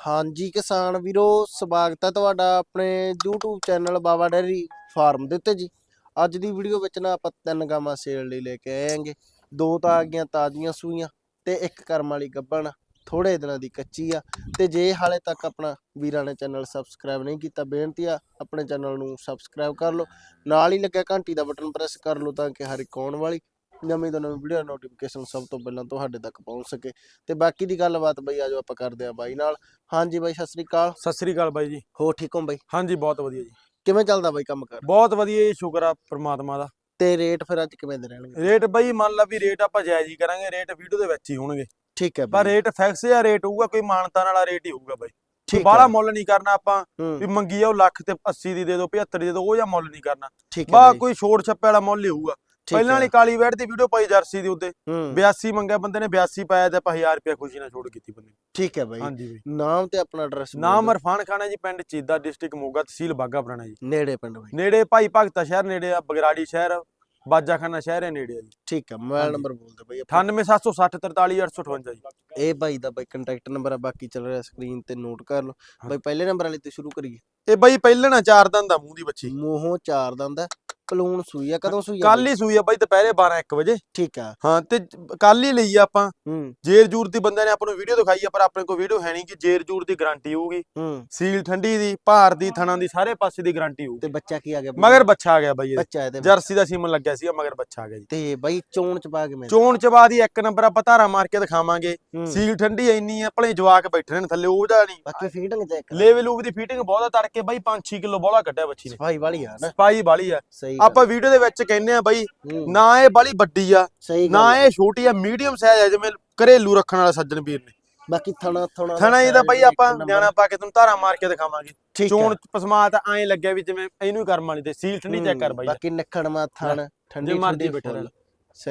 ਹਾਂਜੀ ਕਿਸਾਨ ਵੀਰੋ, ਸਵਾਗਤ ਹੈ ਤੁਹਾਡਾ ਆਪਣੇ YouTube channel Baba dairy farm ਦੇ ਉੱਤੇ ਜੀ। ਅੱਜ ਦੀ ਵੀਡੀਓ ਵਿੱਚ ਨਾ ਆਪਾਂ ਤਿੰਨ ਗਾਵਾਂ ਸੇਲ ਲਈ ਲੈ ਕੇ ਆਏ ਆਂਗੇ। ਦੋ ਤਾਂ ਆ ਗਈਆਂ ਤਾਜ਼ੀਆਂ ਸੂਈਆਂ ਤੇ ਇੱਕ ਕਰਮ ਵਾਲੀ ਗੱਭਣ ਥੋੜੇ ਦਿਨਾਂ ਦੀ ਕੱਚੀ ਆ। ਤੇ ਜੇ ਹਾਲੇ ਤੱਕ ਆਪਣਾ ਵੀਰਾਂ ਨੇ ਚੈਨਲ ਸਬਸਕ੍ਰਾਈਬ ਨਹੀਂ ਕੀਤਾ, ਬੇਨਤੀ ਆ ਆਪਣੇ ਚੈਨਲ ਨੂੰ ਸਬਸਕ੍ਰਾਈਬ ਕਰ ਲਓ। ਨਾਲ ਹੀ ਲੱਗਿਆ ਘੰਟੀ ਦਾ ਬਟਨ ਪ੍ਰੈਸ ਕਰ ਲਓ ਤਾਂ ਕਿ ਹਰ ਇੱਕ ਆਉਣ ਵਾਲੀ ਨਵੀਂ ਤੋਂ ਨਵੀਂ ਵੀਡੀਓ ਨੋਟੀਫਿਕੇਸ਼ਨ ਸਭ ਤੋਂ ਪਹਿਲਾਂ ਤੁਹਾਡੇ ਤੱਕ ਪਹੁੰਚ ਸਕੇ। ਤੇ ਬਾਕੀ ਦੀ ਗੱਲਬਾਤ ਬਈ ਆਜੋ ਆਪਾਂ ਕਰਦੇ ਆ ਬਾਈ ਨਾਲ। ਹਾਂਜੀ ਬਾਈ ਸਤਿ ਸ੍ਰੀ ਅਕਾਲ। ਸਤਿ ਸ੍ਰੀ ਅਕਾਲ ਬਾਈ ਜੀ। ਹੋ ਠੀਕ ਹੋ ਬਾਈ? ਹਾਂਜੀ ਬਹੁਤ ਵਧੀਆ ਜੀ। ਕਿਵੇਂ ਚੱਲਦਾ ਬਾਈ ਕੰਮ ਕਰ? ਬਹੁਤ ਵਧੀਆ ਜੀ ਸ਼ੁਕਰ ਆ ਪ੍ਰਮਾਤਮਾ ਦਾ। ਤੇ ਰੇਟ ਫਿਰ ਅੱਜ ਕਿਵੇਂ ਦੇ ਰਹਿਣਗੇ? ਰੇਟ ਬਾਈ ਮੰਨ ਲਾ ਵੀ ਰੇਟ ਆਪਾਂ ਜਾਇਜ਼ ਹੀ ਕਰਾਂਗੇ ਰੇਟ ਵੀਡੀਓ ਦੇ ਵਿੱਚ ਹੀ ਹੋਣਗੇ। ਠੀਕ ਹੈ ਪਰ ਰੇਟ ਫਿਕਸ ਜਾਂ ਰੇਟ ਹੋਊਗਾ ਕੋਈ ਮਾਨਤਾਨ ਵਾਲਾ ਰੇਟ ਹੀ ਹੋਊਗਾ ਬਾਈ। ਠੀਕ ਬਾਹਲਾ ਹੈ ਮੁੱਲ ਨਹੀਂ ਕਰਨਾ ਆਪਾਂ ਵੀ ਮੰਗੀ ਆ ਉਹ ਲੱਖ ਤੇ 80 ਦੀ ਦੇ ਦਿਓ 75 ਦੀ ਦੇ ਦਿਓ ਉਹ ਜਾਂ ਮੁੱਲ ਨਹੀਂ ਕਰਨਾ। ਬਾ ਕੋਈ ਛੋੜ ਛੱਪੇ ਵਾਲਾ ਮੁੱਲ ਹੀ ਹੋਊਗਾ। ਪਹਿਲਾਂ ਹੈ। ਵਾਲੀ ਕਾਲੀ ਵੈਟ ਦੀ ਵੀਡੀਓ ਪਾਈ ਜਰਸੀ ਦੇ ਉੱਤੇ। ਹੂੰ। 82 ਮੰਗਿਆ ਬੰਦੇ ਨੇ 82 ਪਾਇਆ ਤੇ ਆਪਾਂ 1000 ਰੁਪਏ ਖੁਸ਼ੀ ਨਾਲ ਛੋੜ ਕੀਤੀ ਬੰਦੇ। ਠੀਕ ਹੈ ਬਾਈ। ਹਾਂਜੀ ਬਾਈ। ਨਾਮ ਤੇ ਆਪਣਾ ਐਡਰੈਸ ਨਾਮ ਅਰਫਾਨ ਖਾਨਾ ਜੀ ਪਿੰਡ ਚੀਦਾ ਡਿਸਟ੍ਰਿਕਟ ਮੋਗਾ ਤਹਿਸੀਲ ਬਾਗਾ ਪੁਰਾਣਾ ਜੀ। ਨੇੜੇ ਪਿੰਡ ਬਾਈ। ਨੇੜੇ ਭਾਈ ਭਗਤਾ ਸ਼ਹਿਰ ਨੇੜੇ ਆ ਬਗਰਾੜੀ ਸ਼ਹਿਰ ਬਾਜਾਖਾਨਾ ਸ਼ਹਿਰ ਹੈ ਨੇੜੇ ਆ ਜੀ। ਠੀਕ ਹੈ ਮੋਬਾਈਲ। ਨੰਬਰ ਬੋਲ ਦੇ ਬਾਈ ਆਪਣਾ। 98760 43858 ਜੀ। ਇਹ ਬਾਈ ਦਾ ਬਾਈ ਕੰਟੈਕਟ ਨੰਬਰ ਆ ਬਾਕੀ ਚੱਲ ਰਿਹਾ ਸਕਰੀਨ ਤੇ ਨੋਟ ਕਰ ਲਓ। ਬਾਈ ਪਹਿਲੇ ਨੰਬਰ ਵਾਲੇ ਤੇ ਸ਼ੁਰੂ ਕਰੀਏ। ਇਹ ਬਾਈ ਪਹਿਲਣਾ ਚਾਰ ਦੰਦ ਦਾ ਮੂੰਹ ਦੀ ਬੱਚੀ। ਮੂੰਹੋਂ ਚਾਰ ਦੰਦ ਹੈ ਪਲੂਣ ਸੂਈ ਆ ਕਦੋਂ ਸੂਈ ਆ ਕੱਲ? ਹੀ ਸੂਈ ਆ ਬਾਈ ਦੁਪਹਿਰੇ 12 1 ਵਜੇ। ਠੀਕ ਆ। ਹਾਂ ਤੇ ਕੱਲ ਹੀ ਲਈ ਆ ਆਪਾਂ। ਹੂੰ। ਜੇਰ ਜੂਰ ਦੀ ਬੰਦੇ ਨੇ ਆਪਾਂ ਨੂੰ ਵੀਡੀਓ ਦਿਖਾਈ ਆ ਪਰ ਆਪਣੇ ਕੋਲ ਵੀਡੀਓ ਹੈ ਨਹੀਂ ਕਿ ਜੇਰ ਜੂਰ ਦੀ ਗਾਰੰਟੀ ਹੋਊਗੀ। ਹੂੰ। ਸੀਲ ਠੰਡੀ ਦੀ ਭਾਰ ਦੀ ਥਣਾ ਦੀ ਸਾਰੇ ਪਾਸੇ ਦੀ ਗਾਰੰਟੀ ਹੋਊ ਤੇ ਬੱਚਾ ਕੀ ਆ ਗਿਆ? ਮਗਰ ਬੱਚਾ ਆ ਗਿਆ ਬਾਈ ਬੱਚਾ ਇਹਦੇ ਜਰਸੀ ਦਾ ਸੀਮਨ ਲੱਗਿਆ ਸੀਗਾ ਮਗਰ ਬੱਚਾ ਆ ਗਿਆ ਜੀ। ਤੇ ਬਾਈ ਚੋਣ ਚ ਪਾ ਕੇ ਮੈਂ ਚੋਣ ਚ ਬਾਅਦ ਹੀ ਇੱਕ ਨੰਬਰ ਆਪਾਂ ਧਾਰਾ ਮਾਰ ਕੇ ਦਿਖਾਵਾਂਗੇ। ਸੀਲ ਠੰਡੀ ਇੰਨੀ ਆ ਭਲੇ ਜਵਾਕ ਬੈਠੇ ਨੇ ਥੱਲੇ ਉਹਦਾ ਨਹੀਂ। ਬਾਕੀ ਫੀਡਿੰਗ ਚੈੱਕ ਲੇਵਲ ਲੂਵ ਦੀ ਫਿਟਿੰਗ ਬਹੁਤਾ ਤੜਕੇ ਬਾਈ 5-6 ਕਿਲੋ ਬੋਲਾ ਕੱਢਿਆ ਬੱਚੀ ਨੇ। ਸਫ਼ਾਈ ਵਾਲੀ ਆ ਨਾ। ਸਪਾਈ ਵਾਲੀ ਆ। ਸਹੀ ਆਪਾਂ ਵੀਡੀਓ ਦੇ ਵਿੱਚ ਕਹਿੰਦੇ ਆ ਬਾਈ ਨਾ ਇਹ ਬਾਲੀ ਵੱਡੀ ਆ ਨਾ। ਇਹ ਛੋਟੀ ਆ ਮੀਡੀਅਮ ਸਾਈਜ਼ ਆ ਜਿਵੇਂ ਘਰੇਲੂ ਰੱਖਣ ਵਾਲਾ ਸੱਜਣ ਵੀਰ ਨੇ। ਬਾਕੀ ਥਣਾ ਥਣਾ ਥਣਾ ਇਹਦਾ ਬਾਈ ਆਪਾਂ ਨਿਆਣਾ ਪਾ ਕੇ ਤੁਹਾਨੂੰ ਧਾਰਾ ਮਾਰ ਕੇ ਦਿਖਾਵਾਂਗੇ। ਚੋਣ ਪਸਮਾ ਤਾਂ ਐਂ ਲੱਗਿਆ ਵੀ ਜਿਵੇਂ ਇਹਨੂੰ ਹੀ ਕਰਮ ਵਾਲੀ ਤੇ ਸੀਲ ਠੰਡੀ ਚੈੱਕ ਕਰ ਬਾਈ। ਬਾਕੀ ਨਖੜਮਾ ਥਣ ਠੰਡੀ ਠੰਡੀ ਬੈਠਾ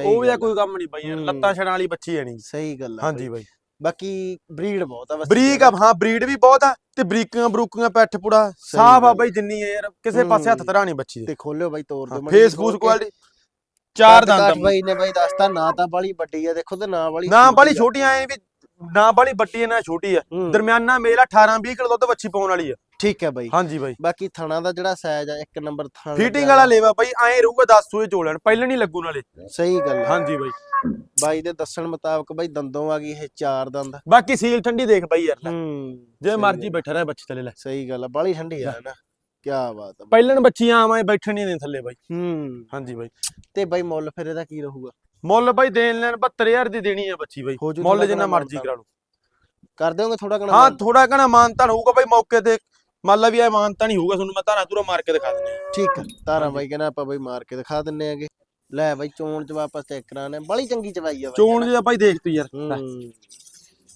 ਉਹ ਵੀ ਕੋਈ ਕੰਮ ਨਹੀਂ ਬਾਈ। ਲੱਤਾਂ ਛੜਾਂ ਵਾਲੀ ਬੱਚੀ ਨਹੀਂ ਸਹੀ ਗੱਲ ਆ ਹਾਂਜੀ ਬਾਈ। ਬਾਕੀ ਬਰੀਡ ਬਹੁਤ ਆ ਬਸ ਬਰੀਕ ਆ ਹਾਂ ਬਰੀਡ ਵੀ ਬਹੁਤ ਆ ਤੇ ਬਰੀਕਾਂ ਬਰੂਕਾਂ ਪੈਠ ਪੁੜਾ ਸਾਫ਼ ਆ ਬਾਈ ਜਿੰਨੀ ਹੈ ਯਾਰ ਕਿਸੇ ਪਾਸੇ ਹੱਥ। ਧਰਾ ਨਹੀਂ ਬੱਚੀ ਦੇ। ਤੇ ਖੋਲਿਓ ਬਾਈ ਤੋਰ ਦਿਓ ਫੇਸ ਫੂਸ ਕੁਆਲਿਟੀ ਚਾਰ ਦੰਦ ਆ ਬਾਈ। ਨੇ ਬਾਈ ਦੱਸਤਾ ਨਾ ਤਾਂ ਬਾਲੀ ਵੱਡੀ ਆ ਦੇਖੋ ਤੇ ਨਾ ਬਾਲੀ ਨਾ ਬਾਲੀ ਛੋਟੀਆਂ ਐ ਵੀ ਨਾ ਬਾਲੀ ਬੱਟੀ ਐ ਨਾ ਛੋਟੀ ਆ। ਹੂੰ, ਦਰਮਿਆਨਾ ਮੇਲ 18 20 ਕਿਲੋ ਦੁੱਧ ਬੱਚੀ ਪਾਉਣ ਵਾਲੀ ਆ। ਠੀਕ ਹੈ ਬਾਈ। ਹਾਂਜੀ ਬਾਈ। ਬਾਕੀ ਥਣਾ ਦਾ ਜਿਹੜਾ ਸਾਈਜ਼ ਆ ਇੱਕ ਨੰਬਰ ਥਣ ਫੀਟਿੰਗ ਵਾਲਾ ਲੇਵਾ ਬਾਈ ਐਂ ਰਹੂਗਾ 10 ਸੂਏ ਚੋਲਣ ਪਹਿਲਾਂ ਨਹੀਂ ਲੱਗੂ ਨਾਲੇ। ਸਹੀ ਗੱਲ ਹਾਂਜੀ ਬਾਈ। ਬਾਈ ਦੇ ਦੱਸਣ ਮੁਤਾਬਕ ਬਾਈ ਦੰਦੋਂ ਆ ਗਈ ਇਹ ਚਾਰ ਦੰਦ। ਬਾਕੀ ਸੀਲ ਠੰਡੀ ਦੇਖ ਬਾਈ ਯਾਰ ਲੈ। ਹੂੰ ਜੇ ਮਰਜ਼ੀ ਬੈਠਾ ਰਹੇ ਬੱਚੀ ਥੱਲੇ ਲੈ। ਸਹੀ ਗੱਲ ਆ ਬਾਲੀ ਠੰਡੀ ਆ ਨਾ। ਕੀ ਬਾਤ ਆ ਬਾਈ। ਪਹਿਲਣ ਬੱਚੀਆਂ ਆਵਾਂ ਬੈਠਣ ਨਹੀਂ ਨੇ ਥੱਲੇ ਬਾਈ। ਹੂੰ। ਹਾਂਜੀ ਬਾਈ। ਤੇ ਬਾਈ ਮੁੱਲ ਫਿਰ ਇਹਦਾ ਕੀ ਰਹੂਗਾ? ਮੁੱਲ ਬਾਈ ਦੇਣ ਲੈਣ 72000 ਦੀ ਦੇਣੀ ਆ ਬੱਚੀ ਬਾਈ। ਮੁੱਲ ਜਿੰਨਾ ਮਰਜ਼ੀ। ਕਰਾ ਲਓ। ਕਰ ਦਿਓਗੇ ਥੋੜਾ ਘਣਾ ਹਾਂ? ਥੋੜਾ ਘਣਾ ਮਾਨਤਾਨ ਹੋਊਗਾ ਬਾਈ ਮੌਕੇ ਤੇ ਮੰਨ ਲਾ ਵੀ ਇਹ ਮਾਨਤਾਨ ਹੀ ਹੋਊਗਾ ਤੁਹਾਨੂੰ ਮੈਂ ਧਾਰਾ ਧੂਰਾ ਮਾਰ ਕੇ ਦਿਖਾ ਦਿੰਦਾ। ਠੀਕ ਆ ਤਾਰਾ। ਬਾਈ ਕਹਿੰਦਾ ਆਪਾਂ ਬਾਈ ਮਾਰ ਕੇ ਦਿਖਾ ਦਿੰਨੇ ਆਗੇ। ਲੈ ਬਾਈ ਚੋਣ ਚ ਵਾਪਸ ਚੈੱਕ ਕਰਾਣੇ ਬੜੀ ਚੰਗੀ ਚਵਾਈ ਆ ਬਾਈ ਚੋਣ ਜੇ ਬਾਈ ਦੇਖ ਤੂੰ ਯਾਰ ਹੂੰ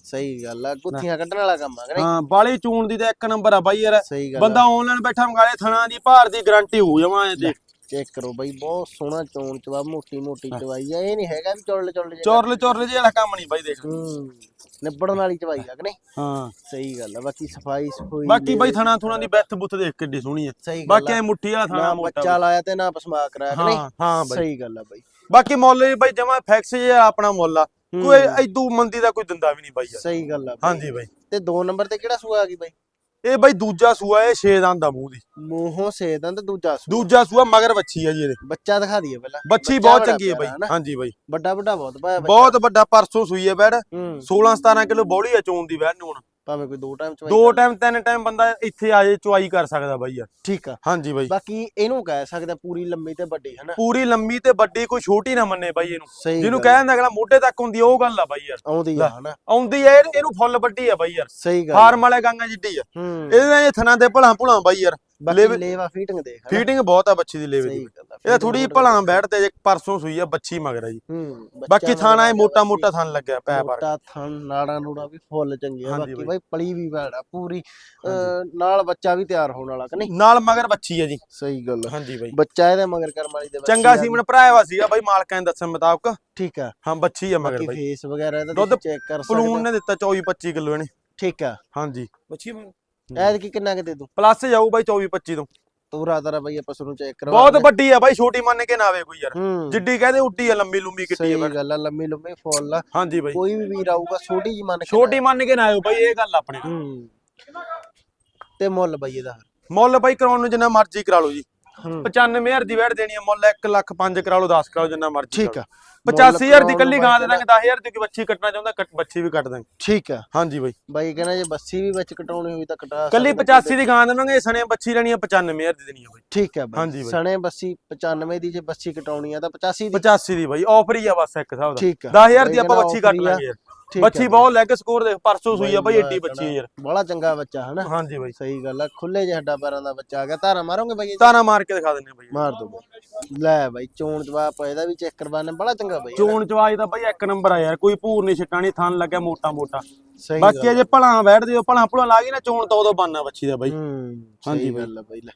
ਸਹੀ ਗੱਲ ਆ ਗੁੱਥੀਆਂ ਕੱਢਣ ਵਾਲਾ ਕੰਮ ਆ ਕਿ ਨਹੀਂ? ਹਾਂ ਬਾਲੀ ਚੂਣ ਦੀ ਤਾਂ ਇੱਕ ਨੰਬਰ ਆ ਬਾਈ ਯਾਰ। ਸਹੀ ਗੱਲ ਬੰਦਾ ਆਨਲਾਈਨ ਬੈਠਾ ਮੰਗਾਲੇ ਥਣਾ ਦੀ ਭਾਰ ਦੀ ਗਾਰੰਟੀ ਹੋ ਜਾਵਾਂ ਇਹ ਤੇ ਚੈੱਕ ਕਰੋ ਬਾਈ ਬਹੁਤ ਸੋਹਣਾ ਚੋਣ ਚਵਾ ਮੋਟੀ ਮੋਟੀ ਚਵਾਈ ਆ ਇਹ ਨਹੀਂ ਹੈਗਾ ਵੀ ਚੁਰਲ ਚੁਰਲ ਜੇ ਚੋਰਲੇ ਚੋਰਲੇ ਜਿਹੇ ਵਾਲਾ ਕੰਮ ਨਹੀਂ ਬਾਈ ਦੇਖ। ਹੂੰ ਨਿਬੜਨ ਵਾਲੀ ਚਵਾਈ ਆ ਕਿ ਨਹੀਂ? ਹਾਂ। ਸਹੀ ਗੱਲ ਆ ਬਾਕੀ ਸਫ਼ਾਈ ਸਫੂਈ ਬਾਕੀ ਬਾਈ ਥਣਾ ਥੁਣਾ ਦੀ ਬੈਥ ਬੁੱਥ ਦੇਖ ਕਿੱਡੀ ਸੋਹਣੀ ਆ। ਸਹੀ ਗੱਲ ਬਾਕੀ ਐ ਮੁੱਠੀ ਵਾਲਾ ਥਣਾ ਨਾ ਮੋਟਾ ਬੱਚਾ ਲਾਇਆ ਤੇ ਨਾ ਪਸਮਾ ਕਰਾਇਆ ਕਿ ਨਹੀਂ? ਹਾਂ ਹਾਂ ਬਾਈ। ਸਹੀ ਗੱਲ ਆ ਬਾਈ। ਬਾਕੀ ਮੁੱਲ ਵੀ ਬਾਈ ਜਮਾ ਫਿਕਸ ਜਿਹਾ ਆਪਣਾ ਮੁੱਲ ਆ। ਕੋਈ ਐਦੂ ਮੰਦੀ ਦਾ ਕੋਈ ਦਿੰਦਾ ਵੀ ਨਹੀਂ ਬਾਈ ਯਾਰ। ਸਹੀ ਗੱਲ ਆ ਬਾਈ। ਹਾਂਜੀ ਬਾਈ। ਤੇ ਦੋ ਨੰਬਰ ਤੇ ਕਿਹੜਾ ਸੂਆ ਆ ਗਈ ਬਾਈ? ਇਹ ਬਾਈ ਦੂਜਾ ਸੂਆ ਇਹ 6 ਦੰਦ ਦਾ ਮੂੰਹ ਦੀ। ਮੂੰਹੋਂ ਸੇਦਾਂ ਤੇ ਦੂਜਾ ਸੂਆ। ਦੂਜਾ ਸੂਆ ਮਗਰ ਬੱਚੀ ਆ ਜੀ ਇਹਦੇ। ਬੱਚਾ ਦਿਖਾ ਦਈਏ ਪਹਿਲਾਂ। ਬੱਚੀ ਬੱਚਾ ਬਹੁਤ ਬੜਾ ਚੰਗੀ ਹੈ ਬਾਈ। ਨਾ। ਹਾਂਜੀ ਬਾਈ। ਵੱਡਾ ਵੱਡਾ ਬਹੁਤ ਪਾਇਆ ਬੱਚਾ। ਬਹੁਤ ਵੱਡਾ ਪਰਸੋਂ ਸੂਈ ਹੈ ਬੈੜ ਹੂੰ। 16 17 ਕਿਲੋ ਬੌਲੀ ਆ ਚੋਣ ਦੀ ਵੈੜ ਨੂੰ ਹੁਣ। ਭਾਵੇਂ ਕੋਈ ਦੋ ਟਾਈਮ ਚ ਦੋ ਟਾਈਮ ਤਿੰਨ ਟਾਈਮ ਬੰਦਾ ਇੱਥੇ ਆ ਜੇ ਚੁਆਈ ਕਰ ਸਕਦਾ ਬਾਈ ਯਾਰ। ਠੀਕ ਆ। ਹਾਂਜੀ ਬਾਈ। ਬਾਕੀ ਇਹਨੂੰ ਕਹਿ ਸਕਦਾ ਪੂਰੀ ਲੰਮੀ ਤੇ ਵੱਡੀ ਹੈ ਨਾ ਪੂਰੀ ਲੰਮੀ ਤੇ ਵੱਡੀ ਕੋਈ ਛੋਟੀ ਨਾ ਮੰਨੇ ਬਾਈ ਇਹਨੂੰ। ਜਿਹਨੂੰ ਆ। ਕਹਿੰਦਾ ਅਗਲਾ ਮੋਢੇ ਤੱਕ ਹੁੰਦੀ ਆ, ਉਹ ਗੱਲ ਆ ਬਾਈ ਯਾਰ। ਆਉਂਦੀ ਆ ਹਨਾ? ਆਉਂਦੀ ਇਹ- ਇਹਨੂੰ ਫੁੱਲ ਵੱਡੀ ਆ ਬਾਈ ਯਾਰ। ਸਹੀ ਗੱਲ ਫਾਰਮ ਵਾਲੇ ਗਾਂਗਾ ਜਿੱਡੀ ਆ। ਇਹਦੇ ਇਹ ਥਣਾ ਤੇ ਭਲਾਂ ਭੁਲਾਂ ਬਾਈ ਯਾਰ। ਬਾਕੀ ਲੇਵੇ- ਫੀਟਿੰਗ ਦੇਖ। ਫੀਟਿੰਗ ਬਹੁਤ ਆ ਬੱਚੀ ਦੀ ਲੇਵੇ ਦੀ। ਇਹ ਥੋੜੀ ਭਲਾਂ ਬੈਠਦੇ ਜੇ ਪਰਸੋਂ ਸੂਈ ਆ ਬੱਚੀ ਮਗਰ ਆ ਜੀ। ਹੂੰ ਬਾਕੀ ਬੱਚਾ ਥਾਣਾ ਇਹ ਮਗਰ ਮੋਟਾ ਮੋਟਾ ਥਣ ਲੱਗਿਆ ਪੈ ਪਰ ਮੋਟਾ ਥਣ ਨਾੜਾ ਨੂੜਾ ਵੀ ਫੁੱਲ ਚੰਗੇ ਆ ਹਾਂਜੀ ਬਾਕੀ ਬਾਈ। ਪਲੀ ਵੀ ਭੈੜਾ ਪੂਰੀ ਨਾਲ ਬੱਚਾ ਵੀ ਤਿਆਰ ਹੋਣ ਵਾਲਾ ਕਿ ਨਹੀਂ? ਨਾਲ ਮਗਰ ਬੱਚੀ ਆ ਜੀ। ਸਹੀ ਗੱਲ। ਹਾਂਜੀ ਬਾਈ। ਬੱਚਾ ਇਹਦੇ ਮਗਰ ਕਰਮ ਵਾਲੀ ਦੇ ਚੰਗਾ ਬੱਚੀ ਸੀਮਨ ਭਰਾਇਆ ਵਾ ਸੀਗਾ ਬਾਈ ਮਾਲਕਾਂ ਦੇ ਦੱਸਣ ਮੁਤਾਬਕ। ਠੀਕ ਆ। ਹਾਂ ਬੱਚੀ ਆ ਮਗਰ ਬਾਈ। ਫੇਸ ਵਗੈਰਾ ਇਹਦਾ ਦੁੱਧ ਚੈੱਕ ਕਰ ਪਲੂਨ ਸਕਦੇ ਨੇ ਦਿੱਤਾ 24 25 ਕਿਲੋ ਇਹਨੇ। ਠੀਕ ਆ। ਹਾਂਜੀ। ਐਦ ਕੀ ਕਿੰਨਾ ਕਿ ਦੇ ਦੂੰ? ਪਲੱਸ ਜਾਊ ਬਾਈ 24 25 ਤੋਂ। ਤੂਰਾ ਤਰਾ ਬਾਈ ਆਪਾਂ ਤੁਹਾਨੂੰ ਚੈੱਕ ਕਰਵਾ ਬਹੁਤ। ਵੱਡੀ ਆ ਬਾਈ ਛੋਟੀ ਮੰਨ ਕੇ ਨਾ ਆਵੇ ਕੋਈ ਯਾਰ। ਜਿੱਡੀ ਕਹਦੇ ਉੱਡੀ ਆ ਲੰਮੀ ਲੰਮੀ ਕਿੱਡੀ ਆ ਸਹੀ ਗੱਲ ਆ ਲੰਮੀ ਲੰਮੀ ਫੁੱਲ ਆ। ਹਾਂਜੀ ਬਾਈ। ਕੋਈ ਵੀ ਵੀਰ ਆਊਗਾ ਛੋਟੀ ਜੀ ਮੰਨ ਕੇ ਛੋਟੀ ਮੰਨ ਕੇ ਨਾ ਆਇਓ ਬਾਈ ਇਹ ਗੱਲ ਆਪਣੇ ਤੇ ਮੁੱਲ ਬਾਈ ਇਹਦਾ। ਮੁੱਲ ਬਾਈ ਕਰਾਉਣ ਨੂੰ ਜਿੰਨਾ ਮਰਜ਼ੀ ਕਰਾ ਲਓ ਜੀ। ਹੂੰ। 95000 ਦੀ ਵੈਟ ਦੇਣੀ ਹੈ ਮੁੱਲ 1 ਲੱਖ 5 ਕਰਾ ਲਓ 10 ਕਰਾ ਲਓ ਜਿੰਨਾ ਮਰਜ਼ੀ ਠੀਕ ਆ। 85000 ਦੀ ਕੱਲੀ ਗਾਂ ਦੇ ਦਾਂਗੇ 10000 ਦੀ ਕੋਈ ਬੱਚੀ ਕੱਟਣਾ ਚਾਹੁੰਦਾ ਕੱਟ- ਬੱਚੀ ਵੀ ਕੱਟ ਦਾਂਗੇ ਠੀਕ ਆ ਹਾਂਜੀ ਬਾਈ। ਬਾਈ ਕਹਿੰਦਾ ਜੇ ਬੱਸੀ ਵੀ ਵਿੱਚ ਕਟਾਉਣੀ ਹੋਈ ਤਾਂ ਕਟਾ ਕੱਲੀ ਸਕਦੇ 85 ਦੀ ਗਾਂ ਦੇਵਾਂਗੇ ਸਣੇ ਬੱਚੀ ਲੈਣੀ ਹੈ 95000 ਦੀ ਦੇਣੀ ਹੈ ਬਾਈ। ਠੀਕ ਆ ਬਾਈ। ਸਣੇ ਬੱਸੀ 95 ਦੀ ਜੇ ਬੱਸੀ ਕਟਾਉਣੀ ਆ ਤਾਂ 85 ਦੀ। 85 ਦੀ ਬਾਈ ਆਫਰ ਹੀ ਆ ਬਸ ਇੱਕ ਹਿਸਾਬ ਦਾ। ਠੀਕ ਆ 10000 ਦੀ ਆਪਾਂ ਬੱਚੀ ਕੱਟ ਆ। ਲਾਂਗੇ ਆ ਬੱਚੀ ਬਹੁਤ ਲੈਗ ਸਕੋਰ ਦੇ ਪਰਸੋਂ ਸੂਈ ਆ ਬਾਈ ਏਡੀ ਬੱਚੀ ਯਾਰ। ਬੜਾ ਚੰਗਾ ਬੱਚਾ ਹਨਾ? ਹਾਂਜੀ ਬਾਈ। ਸਹੀ ਗੱਲ ਆ ਖੁੱਲੇ ਜਿਹੇ ਹੱਡਾ ਪੈਰਾਂ ਦਾ ਬੱਚਾ ਆ ਗਿਆ। ਧਾਰਾ ਮਾਰੋਗੇ ਬਾਈ? ਤਾਨਾ ਮਾਰ ਕੇ ਦਿਖਾ ਦਿੰਨੇ ਆ ਬਾਈ। ਮਾਰ ਦੋ ਲੈ ਬਾਈ ਚੋਣ ਜਵਾਬ ਇਹਦਾ ਵੀ ਚੈੱਕ ਕਰਵਾਣੇ ਬੜਾ ਚੰਗਾ ਬਾਈ ਚੋਣ ਚਵਾਜ ਦਾ ਬਾਈ ਇੱਕ ਨੰਬਰ ਆ ਯਾਰ ਕੋਈ ਭੂਰ ਨਹੀਂ ਛਟਾਣੀ ਥਣ ਲੱਗਿਆ ਮੋਟਾ ਮੋਟਾ। ਸਹੀ ਬਾਕੀ ਅਜੇ ਭਲਾ ਬੈਠਦੇ ਹੋ ਭਲਾ ਭੁਲਾ ਲਾ ਗਈ ਨਾ ਚੋਣ ਤਾਂ ਉਦੋਂ ਬਣਨਾ ਬੱਚੀ ਦਾ ਬਾਈ। ਹਾਂਜੀ। ਗੱਲ ਆ ਬਾਈ ਲੈ।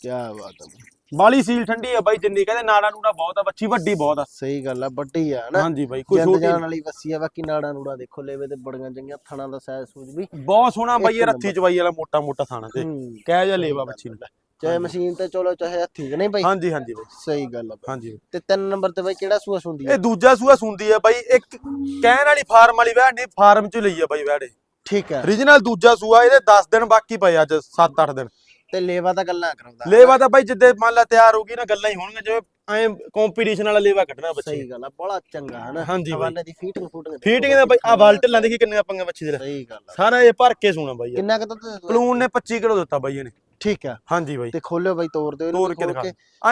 ਕੀ ਬਾਤ ਆ ਬਾਲੀ ਸੀਲ ਠੰਡੀ ਆ ਬਾਈ ਜਿੰਨੀ ਕਹਿੰਦੇ ਨਾੜਾ ਨੂੜਾ ਬਹੁਤ ਆ ਬੱਚੀ ਵੱਡੀ ਬਹੁਤ ਆ। ਸਹੀ ਗੱਲ ਆ ਵੱਡੀ ਆ ਨਾ। ਹਾਂਜੀ ਬਾਈ ਕੋਈ ਛੋਟੀ ਜਾਣ ਵਾਲੀ ਬੱਸੀ ਆ ਬਾਕੀ ਨਾੜਾ ਨੂੜਾ ਦੇਖੋ ਲੇਵੇ ਤੇ ਬੜੀਆਂ ਚੰਗੀਆਂ ਥਣਾ ਦਾ ਸਾਈਜ਼ ਸੂਝ ਵੀ ਬਹੁਤ ਸੋਹਣਾ ਬਾਈ ਹੱਥੀ ਚਵਾਈ ਵਾਲਾ ਮੋਟਾ ਮੋਟਾ ਥਾਣਾ ਤੇ। ਕਹਿ ਜਾ ਲੇਵਾ ਬੱਚੀ ਨੂੰ। ਚਾਹੇ ਮਸ਼ੀਨ ਤੇ ਚਲੋ ਚਾਹੇ ਹੱਥੀ ਕਿ ਨਹੀਂ ਬਾਈ ਹਾਂਜੀ ਹਾਂਜੀ ਬਾਈ ਸਹੀ ਗੱਲ ਆ ਬਾਈ ਹਾਂਜੀ। ਬਾਈ। ਤੇ ਤਿੰਨ ਨੰਬਰ ਤੇ ਬਾਈ ਕਿਹੜਾ ਸੂਆ ਸੁੰਦੀ ਆ? ਇਹ ਦੂਜਾ ਸੂਆ ਸੁੰਦੀ ਆ ਬਾਈ ਇੱਕ ਕਹਿਣ ਵਾਲੀ ਫਾਰਮ ਵਾਲੀ ਵੈੜ ਨਹੀਂ ਫਾਰਮ ਚ ਲਈ ਆ ਬਾਈ ਵੈੜ। ਠੀਕ ਆ। ਓਰੀਜਨਲ ਦੂਜਾ ਸੂਆ ਇਹਦੇ 10 ਦਿਨ ਬਾਕੀ ਪਏ ਅੱਜ 7-8 ਦਿਨ। ਤੇ ਲੇਵਾ ਤਾਂ ਗੱਲਾਂ ਕਰਾਉਂਦਾ। ਲੇਵਾ ਤਾਂ ਬਾਈ ਜਿੱਦੇ ਮੰਨ ਲਾ ਤਿਆਰ ਹੋ ਗਈ ਨਾ ਗੱਲਾਂ ਹੀ ਹੋਣਗੀਆਂ ਜਿਵੇਂ ਐ ਕੰਪੀਟੀਸ਼ਨ ਵਾਲਾ ਲੇਵਾ ਕੱਢਣਾ ਬੱਚੇ। ਸਹੀ ਗੱਲ ਆ ਬੜਾ ਚੰਗਾ ਹਨਾ? ਹਾਂਜੀ ਬਾਈ। ਹਵਾਲੇ ਦੀ ਫੀਟਿੰਗ ਫੂਟਿੰਗ ਫੀਟਿੰਗ ਦਾ ਬਾਈ ਆ ਵਲਟ ਲਾਂ ਦੇਖੀ ਕਿੰਨੇ ਪੰਗੇ ਬੱਚੇ ਦੇ। ਸਹੀ ਗੱਲ ਆ। ਸਾਰਾ ਇਹ ਭਰ ਕੇ ਸੋਣਾ ਬਾਈ। ਕਿੰਨਾ ਕੁ ਦੁੱਧ ਪਲੂਨ ਨੇ 25 ਕਿਲੋ ਦਿੱਤਾ ਬਾਈ ਇਹਨੇ। ਠੀਕ ਆ। ਹਾਂਜੀ ਬਾਈ। ਤੇ ਖੋਲਿਓ ਬਾਈ ਤੋੜ ਦਿਓ ਤੋੜ ਕੇ ਦਿਖਾ।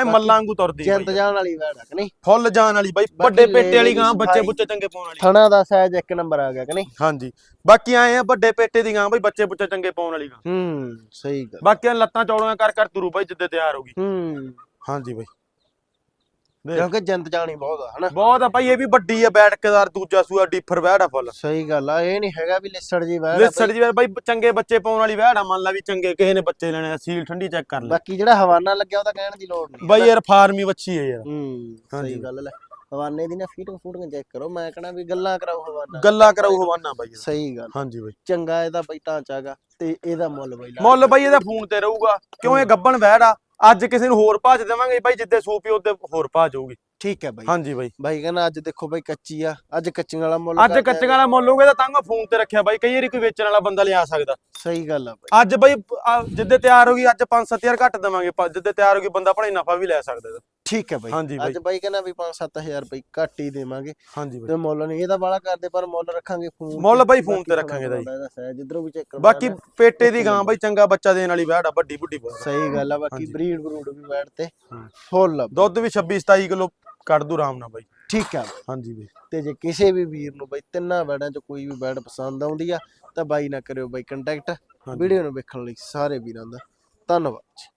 ਐ ਮੱਲਾਂ ਵਾਂਗੂ ਤੁਰਦੀ ਬਾਈ। ਜਾਣ ਵਾਲੀ ਵੈੜ ਆ ਕਿ ਨਹੀਂ? ਫੁੱਲ ਜਾਣ ਵਾਲੀ ਬਾਈ ਵੱਡੇ ਪੇਟੇ ਵਾਲੀ ਗਾਂ ਬੱਚੇ। ਬੁੱਚੇ ਚੰਗੇ ਪਾਉਣ ਵਾਲੀ। ਥਣਾ ਦਾ ਸਾਈਜ਼ ਇੱਕ ਨੰਬਰ ਆ ਗਿਆ ਕਿ ਨਹੀਂ? ਹਾਂਜੀ। ਬਾਕੀ ਆਏ ਆ ਵੱਡੇ ਪੇਟੇ ਦੀ ਗਾਂ ਬਾਈ ਬੱਚੇ ਬੁੱਚੇ ਚੰਗੇ ਪਾਉਣ ਵਾਲੀ ਗਾਂ। ਹੂੰ ਸਹੀ ਗੱਲ। ਬਾਕੀ ਲੱਤਾਂ ਚੌੜੀਆਂ ਕਰ ਕਰ ਤੁਰੂ ਬਾਈ ਜਿੱਦੇ ਤਿਆਰ ਹੋ ਗਈ। ਹੂੰ। ਹਾਂਜੀ ਬਾਈ। ਕਿਉਂਕਿ ਜੰਤ ਜਾਣੀ ਬਹੁਤ ਆ ਹਨਾ? ਬਹੁਤ ਆ ਬਾਈ ਇਹ ਵੀ ਵੱਡੀ ਆ ਬੈਠਕੇਦਾਰ ਦੂਜਾ ਸੂਆ ਡੀਫਰ ਵੈੜ ਆ ਫੁੱਲ। ਸਹੀ ਗੱਲ ਆ ਇਹ ਨਹੀਂ ਹੈਗਾ ਵੀ ਲਿਸੜ ਜੀ ਵੈੜ ਆ ਲਿਸੜ ਜੀ ਬਾਈ ਚੰਗੇ ਬੱਚੇ ਪਾਉਣ ਵਾਲੀ ਵੈੜ ਆ ਮੰਨ ਲਾ ਵੀ ਚੰਗੇ ਕਿਸੇ ਨੇ ਬੱਚੇ ਲੈਣੇ ਆ ਸੀਲ ਠੰਡੀ ਚੈੱਕ ਕਰ ਲੈ। ਬਾਕੀ ਜਿਹੜਾ ਹਵਾਨਾ ਲੱਗਿਆ ਉਹਦਾ ਕਹਿਣ ਦੀ ਲੋੜ ਨਹੀਂ। ਬਾਈ ਯਾਰ ਫਾਰਮੀ ਬੱਚੀ ਹੈ ਯਾਰ। ਹੂੰ। ਸਹੀ ਗੱਲ ਲੈ ਹਵਾਨੇ ਦੀ ਨਾ ਫੀਟਿੰਗ ਫੂਟਿੰਗ ਚੈੱਕ ਕਰੋ ਮੈਂ ਕਹਣਾ ਵੀ ਗੱਲਾਂ ਕਰਾਓ ਹਵਾਨਾ। ਗੱਲਾਂ ਕਰਾਉ ਹਵਾਨਾ ਬਾਈ। ਸਹੀ ਗੱਲ। ਹਾਂਜੀ ਬਾਈ। ਚੰਗਾ ਇਹਦਾ ਬਈ ਢਾਂਚਾਗਾ ਤੇ ਇਹਦਾ ਮੁੱਲ ਬਈ ਮੁੱਲ ਬਾਈ ਇਹਦਾ ਫੋਨ ਤੇ ਰਹੂਗਾ ਕਿਉਂ ਇਹ ਗੱਬਣ ਵੈੜ ਆ? ਅੱਜ ਕਿਸੇ ਨੂੰ ਹੋਰ ਭਾਜ ਦੇਵਾਂਗੇ ਬਾਈ ਜਿੱਦੇ ਸੂਪੀ ਉਹਦੇ ਹੋਰ ਭਾਜ ਹੋਊਗੀ ਠੀਕ ਹੈ ਬਾਈ। ਹਾਂਜੀ ਬਾਈ। ਬਾਈ ਕਹਿੰਦਾ ਅੱਜ ਦੇਖੋ ਬਾਈ ਕੱਚੀ ਆ ਅੱਜ ਕੱਚੀਆਂ ਵਾਲਾ ਮੁੱਲ ਅੱਜ। ਕੱਚੀਆਂ ਵਾਲਾ ਮੁੱਲ ਹੋਊਗਾ ਤਾਂ ਤਾਂ ਮੈਂ ਫੋਨ ਤੇ ਰੱਖਿਆ ਬਾਈ ਕਈ ਵਾਰੀ ਕੋਈ ਵੇਚਣ ਵਾਲਾ ਬੰਦਾ ਲਿਆ ਸਕਦਾ। ਸਹੀ ਗੱਲ ਆ ਬਾਈ। ਅੱਜ ਬਾਈ ਜਿੱਦੇ ਤਿਆਰ ਹੋ ਗਈ ਅੱਜ 5-7000 ਘੱਟ ਦੇਵਾਂਗੇ ਜਿੱਦੇ ਤਿਆਰ ਹੋ ਗਈ ਬੰਦਾ ਆਪਣਾ ਨਫਾ ਵੀ ਲੈ ਸਕਦਾ। ਠੀਕ ਹੈ ਬਾਈ। ਹਾਂਜੀ ਬਾਈ। ਅੱਜ ਬਾਈ ਕਹਿੰਦਾ ਵੀ 5-7000 ਰੁਪਏ ਘੱਟ ਹੀ ਦੇਵਾਂਗੇ। ਹਾਂਜੀ ਬਾਈ। ਤੇ ਮੁੱਲ ਨਹੀਂ ਇਹਦਾ ਬਾਲਾ ਕਰਦੇ ਪਰ ਮੁੱਲ ਰੱਖਾਂਗੇ ਫੋਨ ਮੁੱਲ ਬਾਈ ਫੋਨ ਤੇ ਰੱਖਾਂਗੇ ਜੀ। ਸਾਈਜ਼ ਜਿੱਧਰੋਂ ਵੀ ਚੈੱਕ ਬਾਕੀ ਪੇਟੇ ਦੀ ਗਾਂ ਬਾਈ ਚੰਗਾ ਬੱਚਾ ਦੇਣ ਵਾਲੀ ਵੈੜ ਆ ਵੱਡੀ ਬੁੱਢੀ ਬਹੁਤ ਸਹੀ ਗੱਲ ਆ ਬਾਕੀ। ਬਰੀਡ ਬਰੂਡ ਵੀ ਬੈਠ ਤੇ। ਫੁੱਲ। ਦੁੱਧ ਵੀ 26-27 ਕਿਲੋ ਕੱਢ ਦੂ ਆਰਾਮ ਨਾਲ ਬਾਈ। ਠੀਕ ਆ। ਹਾਂਜੀ ਬਾਈ। ਤੇ ਜੇ ਕਿਸੇ ਵੀ ਵੀਰ ਨੂੰ ਬਾਈ ਤਿੰਨਾਂ ਬੈੜਾਂ ਚ ਕੋਈ ਵੀ ਬੈੜ ਪਸੰਦ ਆਉਂਦੀ ਆ ਤਾਂ ਬਾਈ ਨਾ ਕਰਿਓ ਬਾਈ ਕੰਟੈਕਟ। ਵੀਡੀਓ ਨੂੰ ਵੇਖਣ ਲਈ ਸਾਰੇ ਵੀਰਾਂ ਦਾ ਧੰਨਵਾਦ ਜੀ।